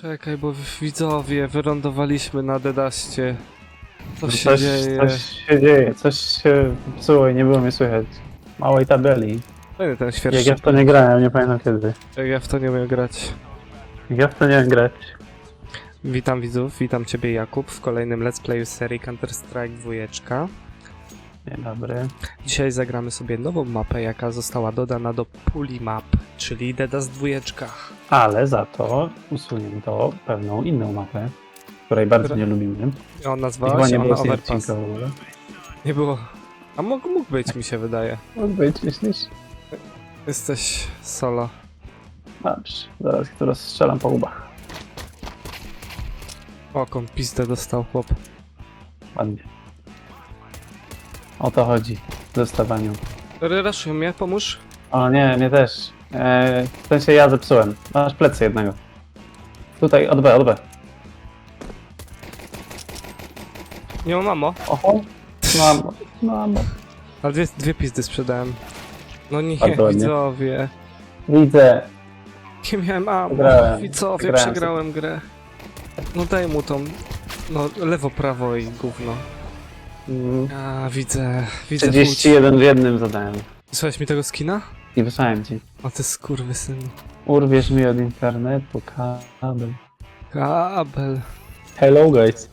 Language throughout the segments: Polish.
Czekaj, bo widzowie, wylądowaliśmy na Dedaście. Co się coś, dzieje? coś się dzieje, coś się psuło i nie było mnie słychać. Małej tabeli. Fajny ten Jak świerszczy. ja w to nie grałem, nie pamiętam kiedy. Jak ja w to nie umiem grać. Jak ja w to nie wiem grać. Witam widzów, witam ciebie Jakub w kolejnym let's playu z serii Counter-Strike 2. Dzień dobry. Dzisiaj zagramy sobie nową mapę, jaka została dodana do puli map, czyli Dedas 2. Ale za to usunięto pewną inną mapę, której bardzo Która? nie lubimy. On I chyba nazwała się ona Overpass. Nie było. A mógł, mógł być, mi się wydaje. Mógł być, myślisz? Jesteś solo. Dobrze, zaraz tu rozstrzelam po łbach. Oką pizdę dostał chłop. Ładnie. O to chodzi w dostawaniu. Raszuj mnie, pomóż. O nie, mnie też. Eee, w sensie ja zepsułem. Masz plecy jednego. Tutaj, od B, od B. Nie mam mamo. Oho. Mam, mam. Ale dwie, dwie pizdy sprzedałem. No nie, Bardzo ładnie. widzowie. Widzę. Nie miałem ammo. Grałem. Widzowie, Grałem przegrałem grę. No daj mu tą... No lewo, prawo i gówno. Mm, A, widzę, widzę 31 w jednym zadałem. Wysłałeś mi tego skina? I wysłałem ci. O, ty skurwysyn. Urwiesz mi od internetu kabel. Kabel. Hello guys.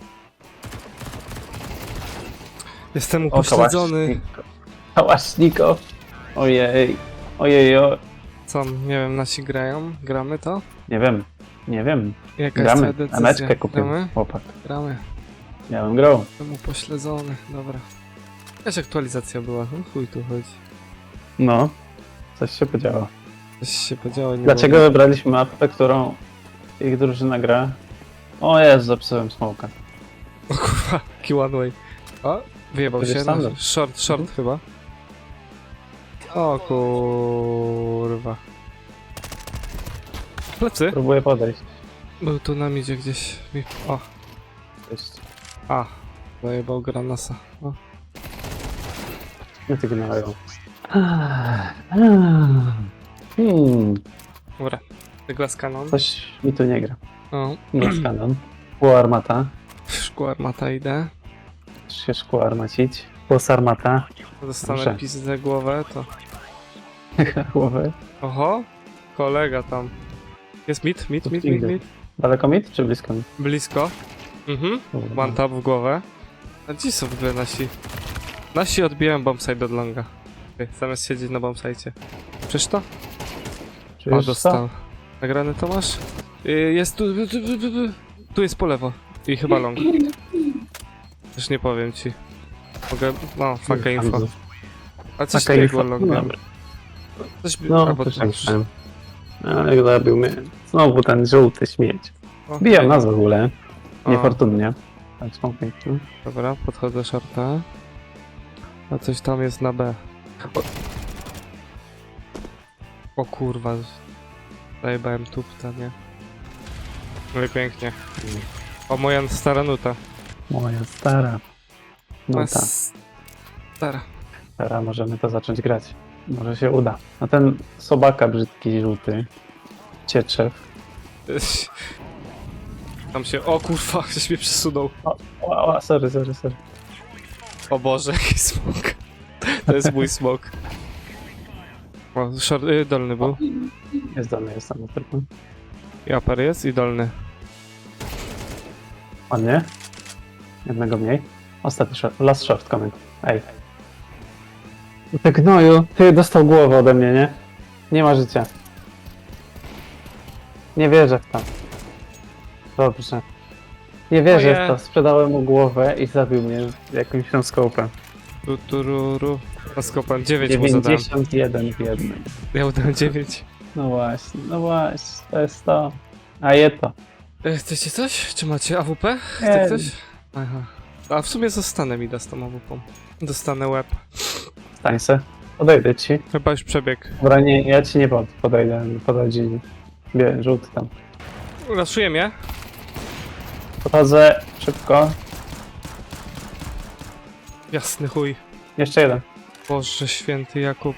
Jestem upośledzony. Kałaszniko. Ojej. Ojej, o. Co, nie wiem, nasi grają? Gramy to? Nie wiem. Nie wiem. Jaka Gramy. jest twoja decyzja? meczkę kupiłem. Gramy? Chłopak. Gramy. Ja bym grał. Jestem upośledzony, dobra. Jakaś aktualizacja była, no chuj tu chodzi. No. Coś się podziało. Coś się podziało, nie Dlaczego było. wybraliśmy mapę, którą ich drużyna gra? O Jezu, zepsułem smoka. O kurwa, key one way. O, wyjebał jest się. standard. No, short, short chyba. O kurwa. Plecy? Próbuję podejść. Był tu na midzie gdzieś. Mi- O. a. Zajebał granasa. O. Nie ty gnają. Hmm, Dobra. Glass Cannon. coś mi tu nie gra. O, Glass Cannon. Szkło armata. szkło armata idę. Chcesz się szkło armacić. Głos armata. Dostanę Proszę. pizdę głowę, to... Głowę. Oho, kolega tam. Jest mit, mit, mit, mit, mit. Daleko mit czy blisko mit? Blisko. Mhm. One tap w głowę. A gdzie są w ogóle nasi? Nasi odbijają bombsite od longa. Ty, Zamiast siedzieć na bombsite. Przecież to? O, Czujesz dostał. Nagrany to masz? Y, Jest tu, tu, tu, tu, tu. Tu jest po lewo. I chyba long. Też nie powiem ci. Mogę... No, faka info. A coś Taka takiego info. long No miałem. dobra. Coś... No, albo też masz. myślałem. Ale jak zabił mnie. Znowu ten żółty śmieć. O, Bijam nas w ogóle. O. Niefortunnie. Tak, są piękne. Dobra, podchodzę shorta. A coś tam jest na B. O kurwa. Zajebałem tupta, nie? No i pięknie. O, moja stara nuta. Moja stara. No tak. Stara. Teraz możemy to zacząć grać. Może się uda. A ten sobaka brzydki, żółty. Cieczew. Tam się... O kurwa, ktoś mnie przesunął. O, o, sorry, sorry, sorry. O Boże, jaki smok. To jest mój smok. O, short, y, dolny był. Jest dolny, jest tam tylko. I upper jest i dolny. Ładnie. Jednego mniej. Ostatni short. Last short comment. Ej. Ty gnoju. Ty dostał głowę ode mnie, nie? Nie ma życia. Nie wierzę w to. Dobrze. Nie wierzę w to. Sprzedałem mu głowę i zabił mnie jakimś skopem. Tu, tu, ru, ru. Skopem 9 mu zadałem. 91 w jednym. Ja udałem 9. No właśnie, no właśnie, to jest to. A je to. E, Chcecie coś? Czy macie AWP? Chce Nie. ktoś? Aha. A w sumie zostanę mi da z tą AWP. Dostanę łeb. Stań se. Podejdę ci. Chyba już przebieg. Dobra, nie, ja ci nie pod, podejdę. Podchodzi bie, żółty tam. Raszuję mnie. Podchodzę szybko. Jasny chuj. Jeszcze jeden. Boże święty Jakub.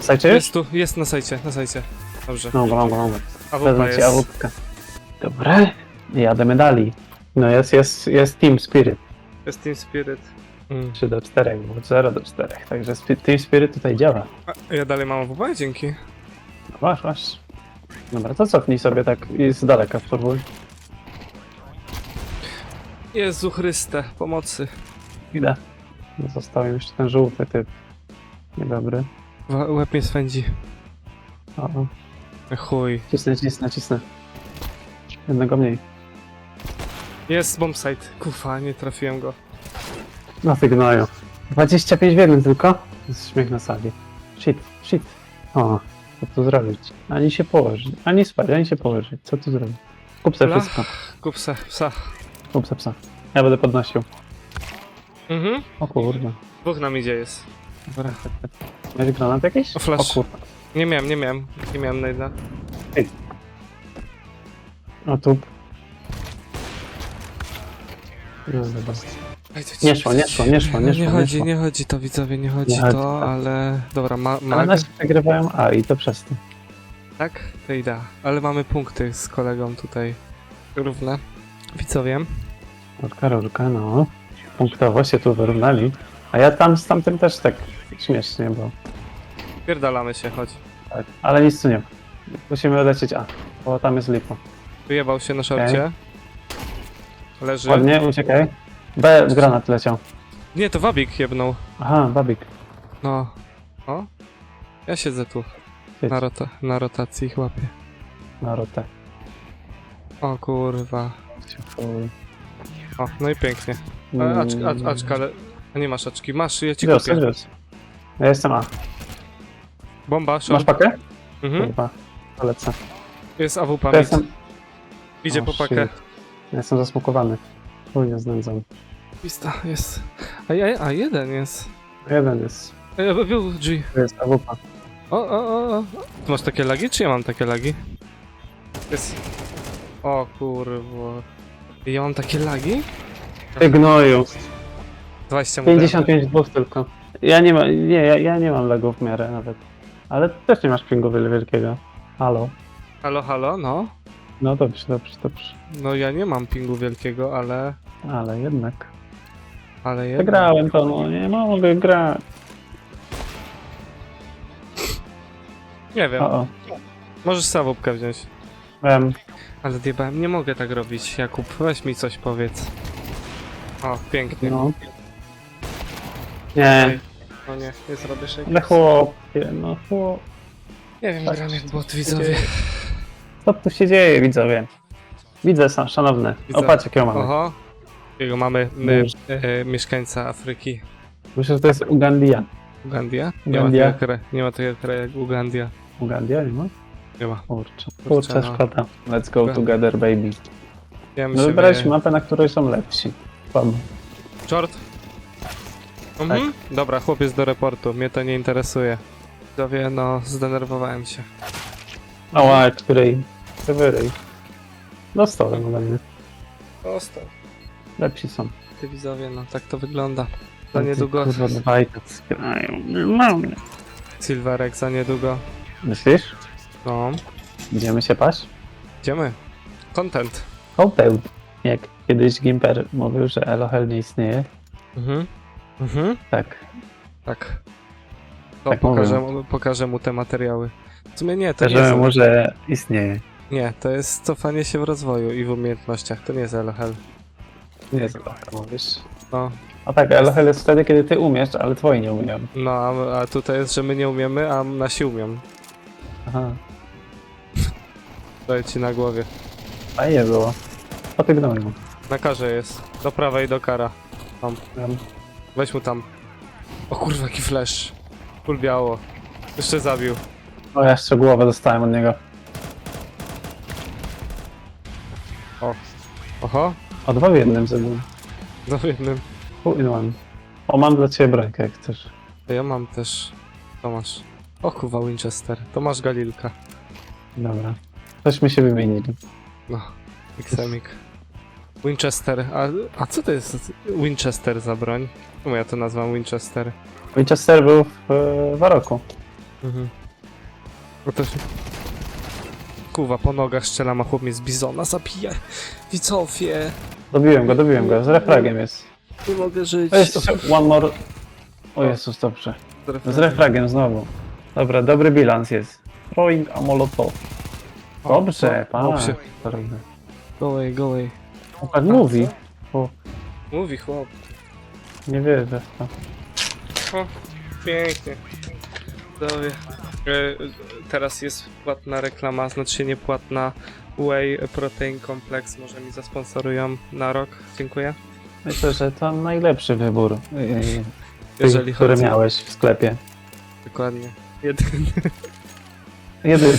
Sajcie już? Jest tu, jest na sajcie, na sajcie. Dobrze. No, mam go, mam go. A Wezmę wupa ci jest. awupkę. Dobra, jademy dalej. No jest, jest, jest Team Spirit. Jest Team Spirit. Mm. 3 do 4, bo 0 do 4. Także spi- Team Spirit tutaj działa. A ja dalej mam wupa? Dzięki. No masz, masz. Dobra, to cofnij sobie tak i z daleka spróbuj. Jezu Chryste, pomocy. Idę. Został jeszcze ten żółty typ. Niedobry. Wa- Łeb mnie swędzi. O. E, Chuj. Cisnę, cisnę, cisnę. Jednego mniej. Jest bombsite. Kufa, nie trafiłem go. No ty gnoju. 25 w jednym tylko? To jest śmiech na sali. Shit, shit. O, co tu zrobić? Ani się położyć, ani spać, ani się położyć. Co tu zrobić? Kup se Bla. wszystko. Kup se, psa. Kup se psa. Ja będę podnosił. Mhm. O kurde. Dwóch nam idzie jest. Dobra. Miałeś granat jakiś? O, flash. O kurwa. Nie miałem, nie miałem. Nie miałem najda. O tu. No dobra. Nie szło, nie szło, nie szło, nie szło, Nie chodzi, szło. nie chodzi to widzowie, nie chodzi chodzi, to, tak. ale... Dobra, ma, Ale mag, nasi przegrywają A i to przez to. tak? To idea. Ale mamy punkty z kolegą tutaj równe. Widzowie. Rurka, rurka, no. Punktowo się tu wyrównali. A ja tam z tamtym też tak śmiesznie, bo... Pierdalamy się, chodź. Tak. Ale nic tu nie ma. Musimy odlecieć A, bo tam jest lipo. Wyjebał się na szorcie. Leży. Ładnie, uciekaj. B granat leciał. Nie, to Wabik jebnął. Aha, babik. No. O. Ja siedzę tu. Siedź Na, rota na rotacji ich łapię. na rotę. O kurwa. O, no i pięknie. A, acz, acz, aczka, ale... A nie masz aczki. Masz, ja ci Wios, kupię. wios. Ja jestem A. Bomba, Masz short. pakę? Mhm. Polecę. Jest AWP Ja mid. jestem... Idzie O, po pakę. shit. Ja jestem zasmokowany. Chuj, nie znędzam. Pista, jest. A, a, a jeden jest. Jeden jest. E, Był G. To jest AWP. O, o, o, o. Ty masz takie lagi, czy ja mam takie lagi? Jest. O kurwa. Ja mam takie lagi? Ty gnoju. 20 mu dałem. 55 dwóch tylko. Ja nie mam, nie, ja, ja nie mam legów w miarę nawet. Ale ty też nie masz pingu wiele wielkiego. Halo. Halo, halo, no. No dobrze, dobrze, dobrze. No ja nie mam pingu wielkiego, ale... Ale jednak. Ale jednak. Wygrałem to, no nie mogę grać. Nie wiem. O, o. Możesz sawupkę wziąć. Wiem. Ale diebałem, nie mogę tak robić. Jakub, weź mi coś powiedz. O, pięknie. No. Nie, No nie, nie zrobisz jak... ale chłopie, no chłop. Nie wiem, Tak. gram jak bot, widzowie. Co tu się dzieje, widzowie? Widzę, sam, szanowny. Widzę. O, patrz jakiego mamy. Oho. Jego mamy my, e, mieszkańca Afryki. Myślę, że to jest Ugandia. Ugandia? Nie ma Ugandia. takiego kraju, nie ma takiego kraju jak Ugandia. Ugandia, nie ma? Ma. Kurczę, Kurczę, no. szkoda. Let's go together, baby. Ja No wybraliśmy mapę, na której są lepsi. Short. Mhm. Dobra, chłopiec do reportu. Mnie to nie interesuje. Widzowie, no, zdenerwowałem się. Ała, której? Wyryj. Dostałem ode mnie. Ostał. Lepsi są. Ty widzowie, no, tak to wygląda. Za niedługo. Kurwa, dwaj tak skrają. Silverek za niedługo. Myślisz? No. Idziemy się paść? Idziemy. Content. Hołteł. Jak kiedyś Gimper mówił, że Elohel nie istnieje. Mhm. Mhm. Tak. Tak. To Tak pokażę, mu- pokażę mu te materiały. W sumie nie, to nie Że jest, może istnieje. nie, to jest cofanie się w rozwoju i w umiejętnościach. To nie jest LHL. Nie jest Elohel, mówisz. No, A tak, Elohel jest wtedy, kiedy ty umiesz, ale twoi nie umieją. no a, a tutaj jest, że my nie umiemy, a nasi umią. Aha. Daję ci na głowie. Fajnie było. Potygnąłem. Na karze jest. Do prawej, do kara. Tam. Weź mu tam. O kurwa, jaki flash. Full biało. Jeszcze zabił. O, ja jeszcze głowę dostałem od niego. Oho, O, dwa w jednym zrobiłem. za jednym. Two in one. O, mam dla ciebie brońkę, jak chcesz. To ja mam też. To masz. O kurwa, Winchester. To masz Galilka. Dobra. Tośmy się wymienili. No, Xemik. Winchester. A, a co to jest Winchester za broń? Czemu ja to nazwam Winchester? Winchester był w e, Waroku. Mhm. No to. Kuwa, po nogach strzelam, a chłop mnie z bizona zabije. Widzowie, Dobiłem go, dobiłem go. Z refragiem jest. nie mogę żyć. O Jezus, one more. O Jezus, dobrze. Z refragiem znowu. Dobra, dobry bilans jest. Throwing a molotov. Dobrze, Dobrze. pan. Go away, go away. Pan mówi. O, Mówi chłop. nie wierzę w to. O, pięknie. Widzowie. E, teraz jest płatna reklama, znaczy nie płatna Whey Protein Complex. Może mi zasponsorują na rok. Dziękuję. Myślę, że to najlepszy wybór, yy, Jeżeli który chodzi. miałeś w sklepie. Dokładnie. Jedyny. Jedyny.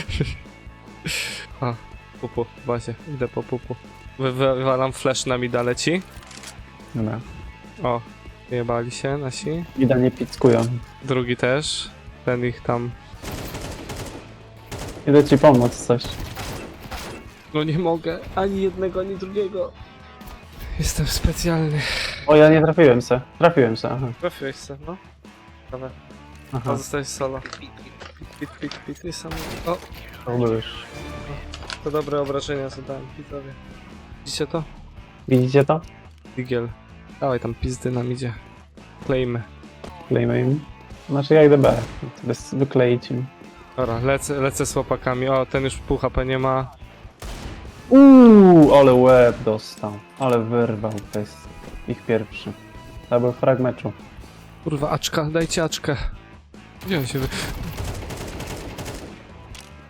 A, pupu, bazie. Idę po pupu. Wy, wywalam flash na mida leci. Dobra. O, jebali się nasi. Idealnie pickują. Drugi też. Ten ich tam. Idę ci pomóc coś. No nie mogę. Ani jednego, ani drugiego. Jestem specjalny. O, ja nie trafiłem se. Trafiłem se, aha. Trafiłeś se, no. Dobra. A aha. zostałeś solo. Pit, pit, pit, pit i sam. O, To już. to dobre obrażenia zadałem, widzowie. Widzicie to? Widzicie to? Digiel. Dawaj tam pizdy nam idzie. Klejmy. Klejmy im. Znaczy ja idę B. Bez wykleić im. Dobra, lecę, lecę z łopakami. O, ten już pół HP nie ma. Uuu, ale łeb dostał. Ale wyrwał. To jest ich pierwszy. To był frag meczu. Kurwa, aczka, dajcie aczkę. Gdzie on się wy...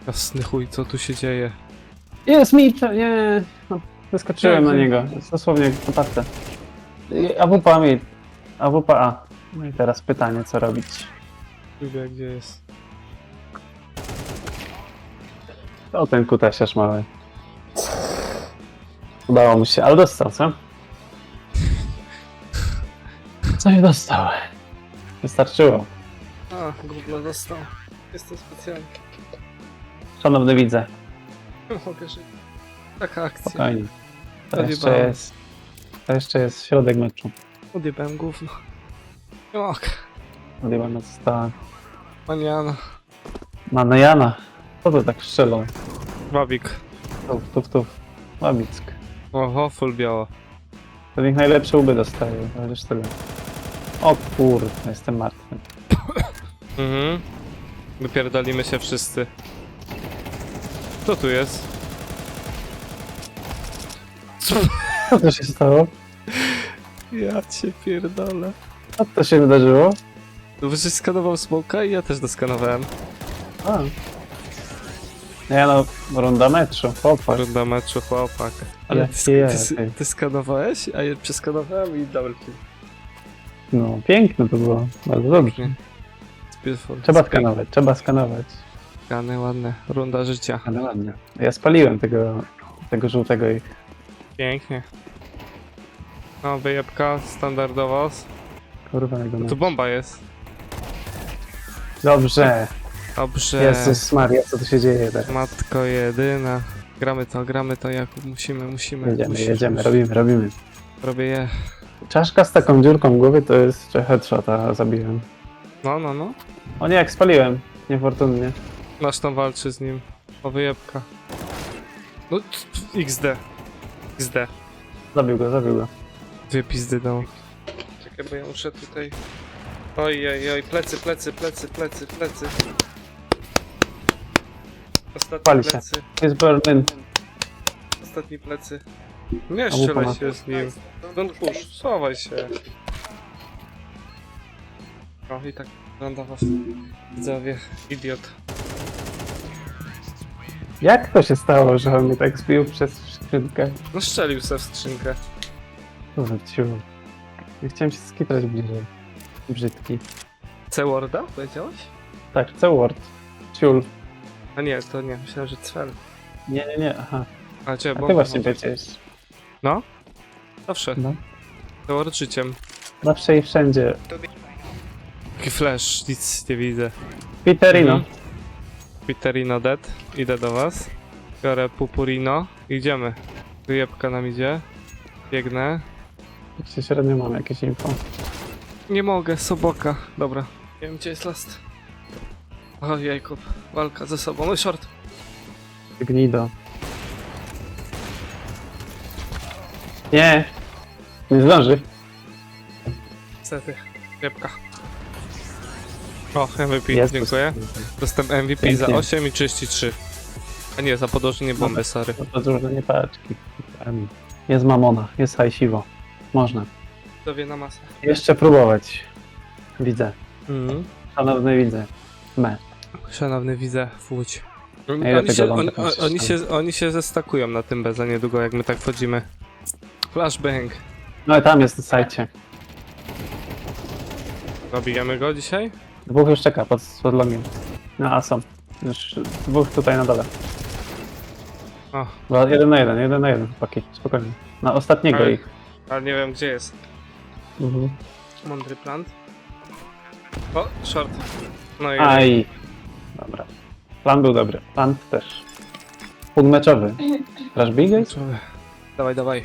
Jasny chuj, co tu się dzieje? Jest mi nie. No, Wyskoczyłem na niego. Dosłownie po tarce. AWP mi. AWP A. No i teraz pytanie, co robić? Lubię, gdzie jest. O, ten kutasiarz mały. Udało mu się, ale dostał, co? Coś dostał. Wystarczyło. A, gówno dostał. Jestem specjalny. Szanowny widzę, mogę żyć. Taka akcja. spokojnie. To jeszcze Odjebałem. jest. To jeszcze jest środek meczu. Odjebałem gówno. Mogę. Odjebana została. Maniana. Mamy Jana. Co to tak strzelą? Wabik. Tuf, tuf, tuf. Łabick. Oho, full biało. To niech najlepsze łby dostaje, ale już tyle. O kurde, jestem martwy. Mhm. Wypierdolimy się wszyscy. Co tu jest? Co to się stało? Ja cię pierdolę. Co to się wydarzyło? No wyżej skanował smoka i ja też doskanowałem. A. Nie no, runda meczu, popatrz. Runda meczu chłopak. Ale ty, jest. ty, ty skanowałeś, a ja przeskanowałem i double kill. No, piękne to było. Bardzo dobrze. Beautiful. Trzeba skanować, trzeba skanować. Skany ładne. Runda życia. Ale ładnie. Ja spaliłem tego, tego żółtego i Pięknie. No, wyjebka standardowo. kurwa jego Tu mecz. bomba jest. Dobrze. Dobrze. Jezus Maria, co tu się dzieje teraz? Matko jedyna. Gramy to, gramy to, Jakub. Musimy, musimy. Jedziemy, jedziemy, robimy, robimy. Robię je. Czaszka z taką dziurką w głowie to jest, headshota zabiłem. No, no, no. O nie, jak spaliłem. Niefortunnie. Nasz tam walczy z nim. O wyjebka. No, XD. XD. Zabił go, zabił go. Dwie pizdy dał. Czekaj, bo ja muszę tutaj... Oj, oj, oj, plecy, plecy, plecy, plecy, plecy. Ostatni Pali się. plecy, Jest Berlin. ostatni plecy. Nie strzelaj się z nim. Don't push, schowaj się. O, i tak wygląda was widzowie. Idiot. Jak to się stało, że on mnie tak zbił przez skrzynkę? No strzelił se w skrzynkę. Nie chciałem się skitrać bliżej. Brzydki. C-Worda powiedziałeś? Tak, C-word. Ciul. A nie, to nie, myślałem, że cel. Nie, nie, nie, aha. A cię, A bo... ty właśnie wiedziałeś. No? Zawsze. No. C-Word życiem. Zawsze i wszędzie. Taki flash, nic nie widzę. Piterino. Mhm. Piterino dead. Idę do was. Biorę pupurino. Idziemy. Wyjebka nam idzie. Biegnę. Czy średnio mam jakieś info? Nie mogę, soboka. Dobra. Nie wiem gdzie jest last. O Jakub. Walka ze sobą. No short. Gnido. Nie! Nie zdąży. Niestety. Rybka. O, MVP, Jezus. dziękuję. Dostęp MVP za Pięknie. 8 i 33. A nie, za podłożenie bomby, Dobra. sorry. No to dużo nie paczki. Jest mamona, jest hajsiwo. Można. Dowie na masę. Jeszcze próbować. Widzę. Mhm. Szanowny widzę. Me. Szanowny widzę, Łódź. ile Oni tego się, tak myślisz, oni, się, oni się zestakują na tym bez za niedługo, jak my tak wchodzimy. Flashbang. No i tam jest na sajcie. Zabijemy go dzisiaj? Dwóch już czeka pod, pod logiem. No a są. Już dwóch tutaj na dole. O, Dwa- Jeden na jeden, jeden na jeden, chłopaki. Spokojnie. Na ostatniego Ale- ich. ale nie wiem gdzie jest. Mhm. Mądry plant. O, short. No i Aj. Dobra. Plan był dobry. Plan też. Punkt meczowy. Grasz big. Dawaj, dawaj.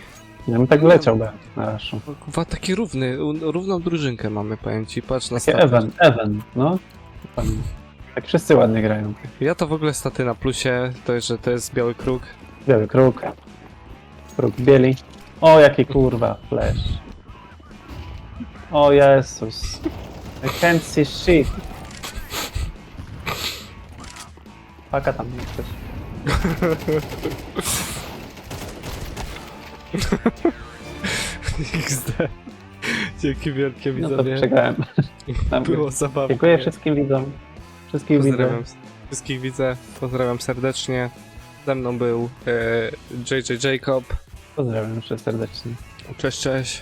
Ja bym tak leciał be. na raszu. O, Kurwa, taki równy, równą drużynkę mamy, powiem ci, patrz na Takie staty. even, even, no. Tak wszyscy ładnie grają. Ja to w ogóle staty na plusie, to jest, że to jest biały kruk. Biały kruk. Kruk bieli. O, jaki kurwa flash. O Jezus. I can't see shit. Paka tam nie chcesz. XD. Dzięki wielkie No to widzowie. przegrałem. Było zabawnie. Dziękuję wszystkim widzom. Wszystkich widzę. Pozdrawiam wszystkich widzę, pozdrawiam serdecznie. Ze mną był e, JJ Jacob. Pozdrawiam jeszcze serdecznie. Cześć, cześć.